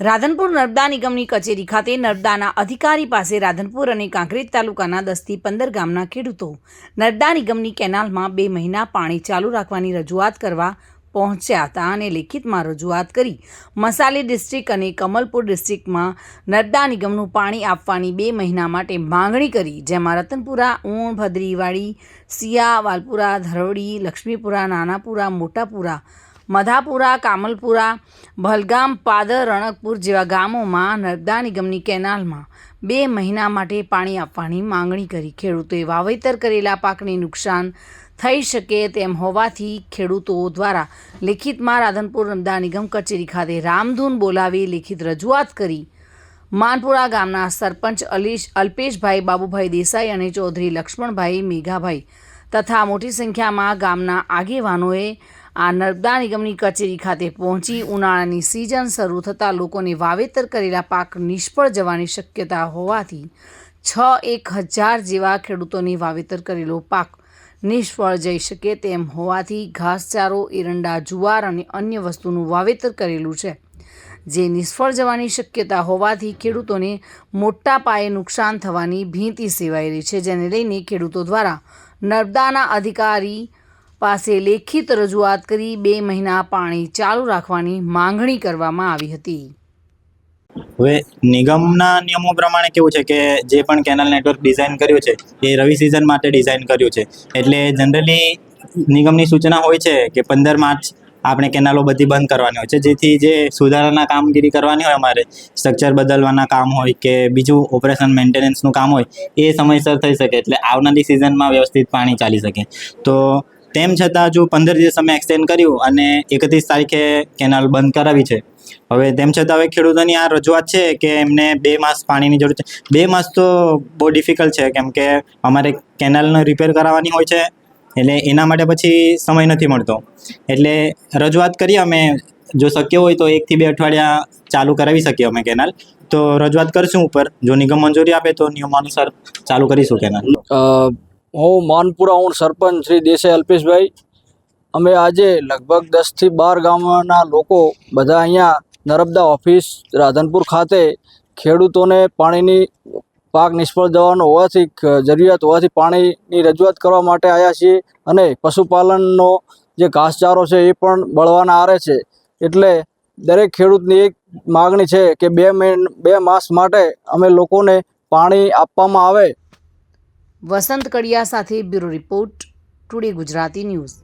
રાધનપુર નર્મદા નિગમની કચેરી ખાતે નર્મદાના અધિકારી પાસે રાધનપુર અને કાંકરેજ તાલુકાના દસથી પંદર ગામના ખેડૂતો નર્મદા નિગમની કેનાલમાં બે મહિના પાણી ચાલુ રાખવાની રજૂઆત કરવા પહોંચ્યા હતા અને લેખિતમાં રજૂઆત કરી. મસાલી ડિસ્ટ્રિક્ટ અને કમલપુર ડિસ્ટ્રિક્ટમાં નર્મદા નિગમનું પાણી આપવાની બે મહિના માટે માંગણી કરી, જેમાં રતનપુરા, ઊણ, ભદ્રીવાડી સિયા વાલપુરા, ધરવડી, લક્ષ્મીપુરા, નાનાપુરા, મોટાપુરા મધાપુરા, કામલપુરા, ભલગામ, પાદર, રણકપુર જેવા ગામોમાં નર્મદા નિગમની કેનાલમાં બે મહિના માટે પાણી આપવાની માંગણી કરી. ખેડૂતોએ વાવેતર કરેલા પાકને નુકસાન થઈ શકે તેમ હોવાથી ખેડૂતો દ્વારા લેખિતમાં રાધનપુર નર્મદા નિગમ કચેરી ખાતે રામધૂન બોલાવી લેખિત રજૂઆત કરી. માનપુરા ગામના સરપંચ અલીશ, અલ્પેશભાઈ બાબુભાઈ દેસાઈ અને ચૌધરી લક્ષ્મણભાઈ મેઘાભાઈ તથા મોટી સંખ્યામાં ગામના આગેવાનોએ આ નર્મદા નિગમની કચેરી ખાતે પહોંચી ઉનાળાની સિઝન શરૂ થતાં લોકોને વાવેતર કરેલા પાક નિષ્ફળ જવાની શક્યતા હોવાથી છ એક હજાર જેવા ખેડૂતોને વાવેતર કરેલો પાક નિષ્ફળ જઈ શકે તેમ હોવાથી ઘાસચારો, એરંડા, જુવાર અને અન્ય વસ્તુનું વાવેતર કરેલું છે. જે નિષ્ફળ જવાની શક્યતા હોવાથી ખેડૂતોને મોટા પાયે નુકસાન થવાની ભીંતી સેવાઈ રહી છે, જેને લઈને ખેડૂતો દ્વારા નર્મદાના અધિકારી પાસે લેખિત રજૂઆત કરી બે મહિના પાણી ચાલુ રાખવાની માંગણી કરવામાં આવી હતી. હવે નિગમના નિયમો પ્રમાણે કેવું છે કે જે પણ કેનલ નેટવર્ક ડિઝાઇન કર્યું છે, એ રવિ સિઝન માટે ડિઝાઇન કર્યું છે. એટલે જનરલી નિગમની સૂચના હોય છે કે પંદર માર્ચ આપણે કેનાલો બધી બંધ કરવાની હોય છે. જેથી જે સુધારાના કામગીરી કરવાની હોય અમારે સ્ટ્રક્ચર બદલવાના કામ હોય કે બીજું ઓપરેશન મેન્ટેનન્સનું કામ હોય, એ સમયસર થઈ શકે. એટલે આવનારી સિઝનમાં વ્યવસ્થિત પાણી ચાલી શકે. તો તેમ છતાં જો પંદર દિવસ અમે એક્સટેન્ડ કર્યું અને એકત્રીસ તારીખે કેનાલ બંધ કરાવી છે. હવે તેમ છતાં હવે ખેડૂતોની આ રજૂઆત છે કે એમને બે માસ પાણીની જરૂર છે. બે માસ તો બહુ ડિફિકલ્ટ છે, કેમ કે અમારે કેનાલનો રિપેર કરાવવાની હોય છે, એટલે એના માટે પછી સમય નથી મળતો. એટલે રજૂઆત કરીએ અમે, જો શક્ય હોય તો એકથી બે અઠવાડિયા ચાલુ કરાવી શકીએ અમે કેનાલ તો રજૂઆત કરશું ઉપર. જો નિગમ મંજૂરી આપે તો નિયમાનુસાર ચાલુ કરીશું કેનાલ હું માનપુરા હું સરપંચ શ્રી દેસાઈ અલ્પેશભાઈ. અમે આજે લગભગ દસથી બાર ગામના લોકો બધા અહીંયા નર્મદા ઓફિસ, રાધનપુર ખાતે ખેડૂતોને પાણીની પાક નિષ્ફળ જવાનો હોવાથી જરૂરિયાત હોવાથી પાણીની રજૂઆત કરવા માટે આવ્યા છીએ અને પશુપાલનનો જે ઘાસચારો છે એ પણ બળવાના આરે છે. એટલે દરેક ખેડૂતની એક માગણી છે કે બે બે માસ માટે અમે લોકોને પાણી આપવામાં આવે વસંત કડિયા સાથે bureau report today Gujarati news.